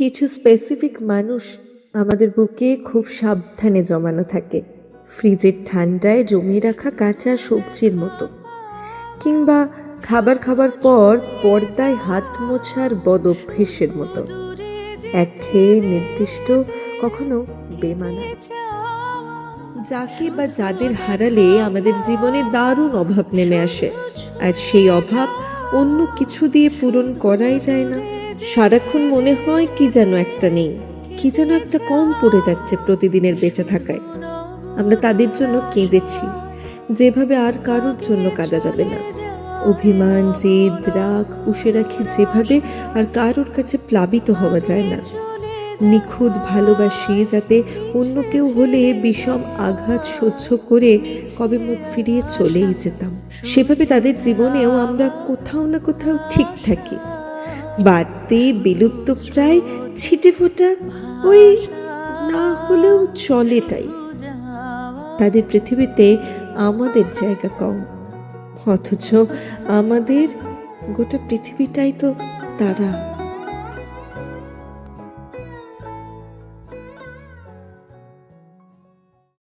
কিছু স্পেসিফিক মানুষ আমাদের বুকে খুব সাবধানে জমানো থাকে। ফ্রিজের ঠান্ডায় জমিয়ে রাখা কাঁচা সবজির মতো। কিংবা খাবার খাবার পর পর্দায় হাত মোছার বদ অভ্যেসের মতো। একঘেয়ে নির্দিষ্ট কখনো বেমানা। যাকে বা যাদের হারালে আমাদের জীবনে দারুণ অভাব নেমে আসে। আর সেই অভাব অন্য কিছু দিয়ে পূরণ করাই যায় না। সারাক্ষণ মনে হয় কি যেন একটা নেই, কি যেন একটা কম পড়ে যাচ্ছে প্রতিদিনের বেঁচে থাকায়। আমরা তাদের জন্য কেঁদেছি, যেভাবে আর কারোর জন্য কাঁদা যাবে না। অভিমান, জেদ, রাগ পুষে রাখি যেভাবে আর কারোর কাছে প্লাবিত হওয়া যায় না। নিখুঁত ভালোবাসি যাতে অন্য কেউ হলে বিষম আঘাত সহ্য করে কবে মুখ ফিরিয়ে চলেই যেতাম। সেভাবে তাদের জীবনেও আমরা কোথাও না কোথাও ঠিক থাকি। বাড়তে বিলুপ্ত প্রায় ছিটে ফোটা ওই না হলেও চলেটাই। তাদের পৃথিবীতে আমাদের জায়গা কম। অথচ আমাদের গোটা পৃথিবীটাই তো তারা।